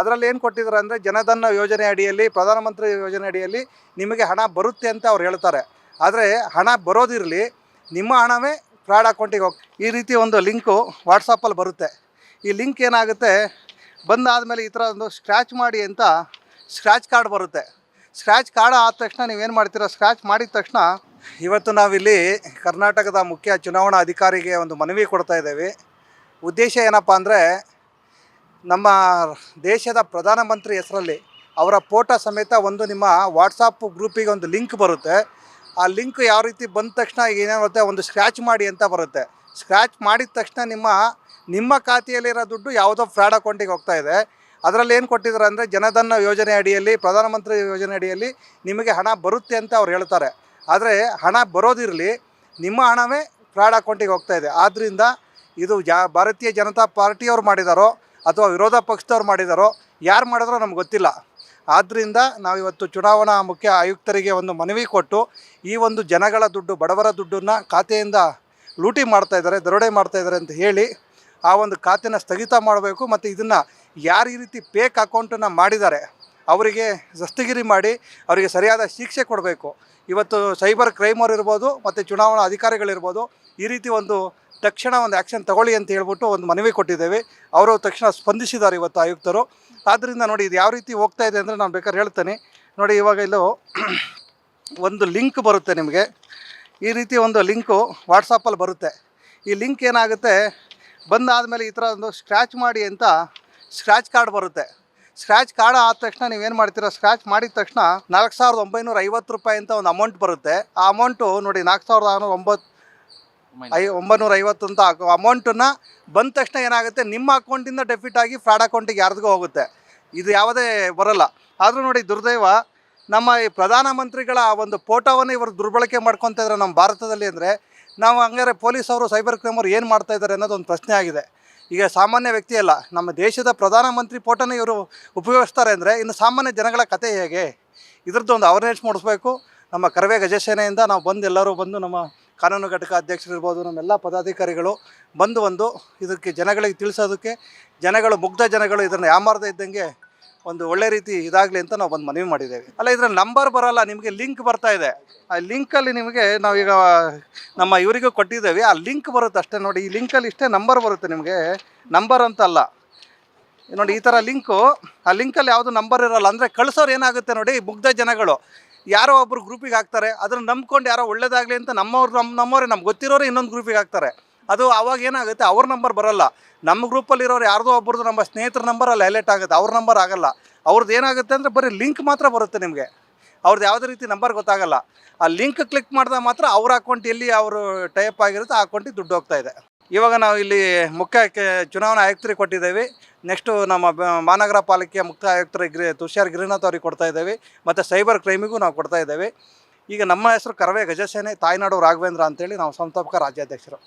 ಅದರಲ್ಲಿ ಏನು ಕೊಟ್ಟಿದ್ದಾರೆ ಅಂದರೆ ಜನಧನ ಯೋಜನೆ ಅಡಿಯಲ್ಲಿ, ಪ್ರಧಾನಮಂತ್ರಿ ಯೋಜನೆ ಅಡಿಯಲ್ಲಿ ನಿಮಗೆ ಹಣ ಬರುತ್ತೆ ಅಂತ ಅವ್ರು ಹೇಳ್ತಾರೆ. ಆದರೆ ಹಣ ಬರೋದಿರಲಿ, ನಿಮ್ಮ ಹಣವೇ ಫ್ರಾಡ್ ಅಕೌಂಟಿಗೆ ಹೋಗಿ, ಈ ರೀತಿ ಒಂದು ಲಿಂಕು ವಾಟ್ಸಪ್ಪಲ್ಲಿ ಬರುತ್ತೆ. ಈ ಲಿಂಕ್ ಏನಾಗುತ್ತೆ, ಬಂದಾದಮೇಲೆ ಈ ಥರ ಒಂದು ಸ್ಕ್ರ್ಯಾಚ್ ಮಾಡಿ ಅಂತ ಸ್ಕ್ರ್ಯಾಚ್ ಕಾರ್ಡ್ ಬರುತ್ತೆ. ಸ್ಕ್ರ್ಯಾಚ್ ಕಾರ್ಡ್ ಆದ ತಕ್ಷಣ ನೀವೇನು ಮಾಡ್ತೀರಾ ಸ್ಕ್ರ್ಯಾಚ್ ಮಾಡಿದ ತಕ್ಷಣ ಇವತ್ತು ನಾವಿಲ್ಲಿ ಕರ್ನಾಟಕದ ಮುಖ್ಯ ಚುನಾವಣಾ ಅಧಿಕಾರಿಗೆ ಒಂದು ಮನವಿ ಕೊಡ್ತಾ ಇದ್ದೇವೆ. ಉದ್ದೇಶ ಏನಪ್ಪ ಅಂದರೆ ನಮ್ಮ ದೇಶದ ಪ್ರಧಾನಮಂತ್ರಿ ಹೆಸರಲ್ಲಿ ಅವರ ಫೋಟೋ ಸಮೇತ ಒಂದು ನಿಮ್ಮ ವಾಟ್ಸಪ್ ಗ್ರೂಪಿಗೆ ಒಂದು ಲಿಂಕ್ ಬರುತ್ತೆ. ಆ ಲಿಂಕ್ ಯಾವ ರೀತಿ ಬಂದ ತಕ್ಷಣ ಏನಾಗುತ್ತೆ, ಒಂದು ಸ್ಕ್ರ್ಯಾಚ್ ಮಾಡಿ ಅಂತ ಬರುತ್ತೆ. ಸ್ಕ್ರ್ಯಾಚ್ ಮಾಡಿದ ತಕ್ಷಣ ನಿಮ್ಮ ನಿಮ್ಮ ಖಾತೆಯಲ್ಲಿರೋ ದುಡ್ಡು ಯಾವುದೋ ಫ್ರಾಡ್ ಅಕೌಂಟಿಗೆ ಹೋಗ್ತಾ ಇದೆ. ಅದರಲ್ಲಿ ಏನು ಕೊಟ್ಟಿದ್ದಾರೆ ಅಂದರೆ, ಜನಧನ ಯೋಜನೆ ಅಡಿಯಲ್ಲಿ ಪ್ರಧಾನಮಂತ್ರಿ ಯೋಜನೆ ಅಡಿಯಲ್ಲಿ ನಿಮಗೆ ಹಣ ಬರುತ್ತೆ ಅಂತ ಅವ್ರು ಹೇಳ್ತಾರೆ. ಆದರೆ ಹಣ ಬರೋದಿರಲಿ, ನಿಮ್ಮ ಹಣವೇ ಫ್ರಾಡ್ ಅಕೌಂಟಿಗೆ ಹೋಗ್ತಾ ಇದೆ. ಆದ್ದರಿಂದ ಇದು ಜಾ, ಭಾರತೀಯ ಜನತಾ ಪಾರ್ಟಿಯವ್ರು ಮಾಡಿದಾರೋ ಅಥವಾ ವಿರೋಧ ಪಕ್ಷದವ್ರು ಮಾಡಿದಾರೋ, ಯಾರು ಮಾಡಿದ್ರೋ ನಮ್ಗೆ ಗೊತ್ತಿಲ್ಲ. ಆದ್ದರಿಂದ ನಾವಿವತ್ತು ಚುನಾವಣಾ ಮುಖ್ಯ ಆಯುಕ್ತರಿಗೆ ಒಂದು ಮನವಿ ಕೊಟ್ಟು, ಈ ಒಂದು ಜನಗಳ ದುಡ್ಡು, ಬಡವರ ದುಡ್ಡನ್ನು ಖಾತೆಯಿಂದ ಲೂಟಿ ಮಾಡ್ತಾ ಇದ್ದಾರೆ, ದರೋಡೆ ಮಾಡ್ತಾ ಇದ್ದಾರೆ ಅಂತ ಹೇಳಿ, ಆ ಒಂದು ಖಾತೆನ ಸ್ಥಗಿತ ಮಾಡಬೇಕು ಮತ್ತು ಇದನ್ನು ಯಾರು ಈ ರೀತಿ ಪೇಕ್ ಅಕೌಂಟನ್ನು ಮಾಡಿದ್ದಾರೆ, ಅವರಿಗೆ ದಸ್ತಗಿರಿ ಮಾಡಿ, ಅವರಿಗೆ ಸರಿಯಾದ ಶಿಕ್ಷೆ ಕೊಡಬೇಕು. ಇವತ್ತು ಸೈಬರ್ ಕ್ರೈಮ್ ಅವ್ರು ಇರ್ಬೋದು, ಮತ್ತು ಚುನಾವಣಾ ಅಧಿಕಾರಿಗಳಿರ್ಬೋದು, ಈ ರೀತಿ ಒಂದು ತಕ್ಷಣ ಒಂದು ಆ್ಯಕ್ಷನ್ ತಗೊಳ್ಳಿ ಅಂತ ಹೇಳ್ಬಿಟ್ಟು ಒಂದು ಮನವಿ ಕೊಟ್ಟಿದ್ದೇವೆ. ಅವರು ತಕ್ಷಣ ಸ್ಪಂದಿಸಿದ್ದಾರೆ ಇವತ್ತು ಆಯುಕ್ತರು. ಆದ್ದರಿಂದ ನೋಡಿ ಇದು ಯಾವ ರೀತಿ ಹೋಗ್ತಾ ಇದೆ ಅಂದರೆ ನಾನು ಬೇಕಾದ್ರೆ ಹೇಳ್ತೇನೆ. ನೋಡಿ ಇವಾಗ ಇಲ್ಲೂ ಒಂದು ಲಿಂಕ್ ಬರುತ್ತೆ ನಿಮಗೆ. ಈ ರೀತಿ ಒಂದು ಲಿಂಕು ವಾಟ್ಸಪ್ಪಲ್ಲಿ ಬರುತ್ತೆ. ಈ ಲಿಂಕ್ ಏನಾಗುತ್ತೆ? ಬಂದಾದಮೇಲೆ ಈ ಥರ ಒಂದು ಸ್ಕ್ರ್ಯಾಚ್ ಮಾಡಿ ಅಂತ ಸ್ಕ್ರ್ಯಾಚ್ ಕಾರ್ಡ್ ಬರುತ್ತೆ. ಸ್ಕ್ರ್ಯಾಚ್ ಕಾರ್ಡ್ ಆದ ತಕ್ಷಣ ನೀವೇನು ಮಾಡ್ತೀರಾ? ಸ್ಕ್ರ್ಯಾಚ್ ಮಾಡಿದ ತಕ್ಷಣ ನಾಲ್ಕು ಸಾವಿರದ ಒಂಬೈನೂರ ಐವತ್ತು ರೂಪಾಯಿ ಅಂತ ಒಂದು ಅಮೌಂಟ್ ಬರುತ್ತೆ. ಆ ಅಮೌಂಟು ನೋಡಿ ನಾಲ್ಕು ಸಾವಿರದ ಆರುನೂರ ಒಂಬತ್ತು ಐ ಒಂಬೈನೂರ ಐವತ್ತು ಅಂತ ಅಮೌಂಟನ್ನು ಬಂದ ತಕ್ಷಣ ಏನಾಗುತ್ತೆ? ನಿಮ್ಮ ಅಕೌಂಟಿಂದ ಡೆಬಿಟ್ ಆಗಿ ಫ್ರಾಡ್ ಅಕೌಂಟಿಗೆ ಯಾರ್ದಿಗೂ ಹೋಗುತ್ತೆ. ಇದು ಯಾವುದೇ ಬರಲ್ಲ. ಆದರೂ ನೋಡಿ ದುರ್ದೈವ, ನಮ್ಮ ಈ ಪ್ರಧಾನಮಂತ್ರಿಗಳ ಆ ಒಂದು ಫೋಟೋವನ್ನು ಇವರು ದುರ್ಬಳಕೆ ಮಾಡ್ಕೊತಾ ಇದ್ದಾರೆ ನಮ್ಮ ಭಾರತದಲ್ಲಿ ಅಂದರೆ, ನಾವು ಹಂಗಾರೆ ಪೊಲೀಸ್ ಅವರು, ಸೈಬರ್ ಅವರು ಏನು ಮಾಡ್ತಾ ಇದ್ದಾರೆ ಅನ್ನೋದು ಒಂದು ಪ್ರಶ್ನೆ ಆಗಿದೆ. ಈಗ ಸಾಮಾನ್ಯ ವ್ಯಕ್ತಿ ಅಲ್ಲ ನಮ್ಮ ದೇಶದ ಪ್ರಧಾನಮಂತ್ರಿ ಫೋಟೋನ ಇವರು ಉಪಯೋಗಿಸ್ತಾರೆ ಅಂದರೆ ಇನ್ನು ಸಾಮಾನ್ಯ ಜನಗಳ ಕತೆ ಹೇಗೆ? ಇದ್ರದ್ದು ಒಂದು ಅವೇರ್ನೆಸ್ ಮೂಡಿಸ್ಬೇಕು. ನಮ್ಮ ಕರವೇ ಗಜಸೇನೆಯಿಂದ ನಾವು ಬಂದು ಎಲ್ಲರೂ ಬಂದು ನಮ್ಮ ಕಾನೂನು ಘಟಕ ಅಧ್ಯಕ್ಷರಿರ್ಬೋದು ನಮ್ಮೆಲ್ಲ ಪದಾಧಿಕಾರಿಗಳು ಬಂದು ಒಂದು ಇದಕ್ಕೆ ಜನಗಳಿಗೆ ತಿಳಿಸೋದಕ್ಕೆ ಜನಗಳು, ಮುಗ್ಧ ಜನಗಳು ಇದನ್ನು ಯಾಮಾರದೇ ಇದ್ದಂಗೆ ಒಂದು ಒಳ್ಳೆ ರೀತಿ ಇದಾಗಲಿ ಅಂತ ನಾವು ಒಂದು ಮನವಿ ಮಾಡಿದ್ದೇವೆ. ಅಲ್ಲ ಇದರ ನಂಬರ್ ಬರೋಲ್ಲ, ನಿಮಗೆ ಲಿಂಕ್ ಬರ್ತಾ ಇದೆ. ಆ ಲಿಂಕಲ್ಲಿ ನಿಮಗೆ ನಾವೀಗ ನಮ್ಮ ಇವರಿಗೂ ಕೊಟ್ಟಿದ್ದೇವೆ. ಆ ಲಿಂಕ್ ಬರುತ್ತೆ ಅಷ್ಟೇ ನೋಡಿ, ಈ ಲಿಂಕಲ್ಲಿ ಇಷ್ಟೇ ನಂಬರ್ ಬರುತ್ತೆ ನಿಮಗೆ. ನಂಬರ್ ಅಂತಲ್ಲ ನೋಡಿ, ಈ ಥರ ಲಿಂಕು ಆ ಲಿಂಕಲ್ಲಿ ಯಾವುದು ನಂಬರ್ ಇರೋಲ್ಲ ಅಂದರೆ ಕಳಿಸೋರು ಏನಾಗುತ್ತೆ ನೋಡಿ, ಮುಗ್ಧ ಜನಗಳು. ಯಾರೋ ಒಬ್ಬರು ಗ್ರೂಪಿಗೆ ಹಾಕ್ತಾರೆ ಅದನ್ನು ನಂಬ್ಕೊಂಡು ಯಾರೋ ಒಳ್ಳೇದಾಗಲಿ ಅಂತ ನಮ್ಮವ್ರು ನಮ್ಮ ನಮ್ಮವ್ರೆ ನಮ್ಗೆ ಗೊತ್ತಿರೋರು ಇನ್ನೊಂದು ಗ್ರೂಪಿಗೆ ಹಾಕ್ತಾರೆ. ಅದು ಅವಾಗ ಏನಾಗುತ್ತೆ, ಅವ್ರ ನಂಬರ್ ಬರೋಲ್ಲ. ನಮ್ಮ ಗ್ರೂಪಲ್ಲಿರೋರು ಯಾರ್ದೋ ಒಬ್ರದ್ದು ನಮ್ಮ ಸ್ನೇಹಿತರ ನಂಬರ್ ಅಲ್ಲಿ ಹೈಲೈಟ್ ಆಗುತ್ತೆ, ಅವ್ರ ನಂಬರ್ ಆಗಲ್ಲ. ಅವ್ರದ್ದು ಏನಾಗುತ್ತೆ ಅಂದರೆ ಬರೀ ಲಿಂಕ್ ಮಾತ್ರ ಬರುತ್ತೆ ನಿಮಗೆ. ಅವ್ರದ್ದು ಯಾವುದೇ ರೀತಿ ನಂಬರ್ ಗೊತ್ತಾಗಲ್ಲ. ಆ ಲಿಂಕ್ ಕ್ಲಿಕ್ ಮಾಡಿದಾಗ ಮಾತ್ರ ಅವ್ರ ಅಕೌಂಟ್ ಎಲ್ಲಿ ಅವರು ಟೈಪ್ ಆಗಿರುತ್ತೆ, ಆ ಅಕೌಂಟಿಗೆ ದುಡ್ಡು ಹೋಗ್ತಾ ಇದೆ. ಇವಾಗ ನಾವು ಇಲ್ಲಿ ಮುಖ್ಯ ಚುನಾವಣಾ ಆಯುಕ್ತರಿಗೆ ಕೊಟ್ಟಿದ್ದೇವೆ. ನೆಕ್ಸ್ಟು ನಮ್ಮ ಮಹಾನಗರ ಪಾಲಿಕೆಯ ಮುಖ್ಯ ಆಯುಕ್ತರ ಗಿರಿ, ತುಷಾರ್ ಗಿರಿನಾಥ್ ಅವ್ರಿಗೆ ಕೊಡ್ತಾ ಇದ್ದೇವೆ. ಮತ್ತು ಸೈಬರ್ ಕ್ರೈಮಿಗೂ ನಾವು ಕೊಡ್ತಾ ಇದ್ದೇವೆ. ಈಗ ನಮ್ಮ ಹೆಸರು ಕರವೇ ಗಜಸೇನೆ, ತಾಯ್ನಾಡು ರಾಘವೇಂದ್ರ ಅಂತೇಳಿ ನಾವು ಸಂಸ್ಥಾಪಕ ರಾಜ್ಯಾಧ್ಯಕ್ಷರು.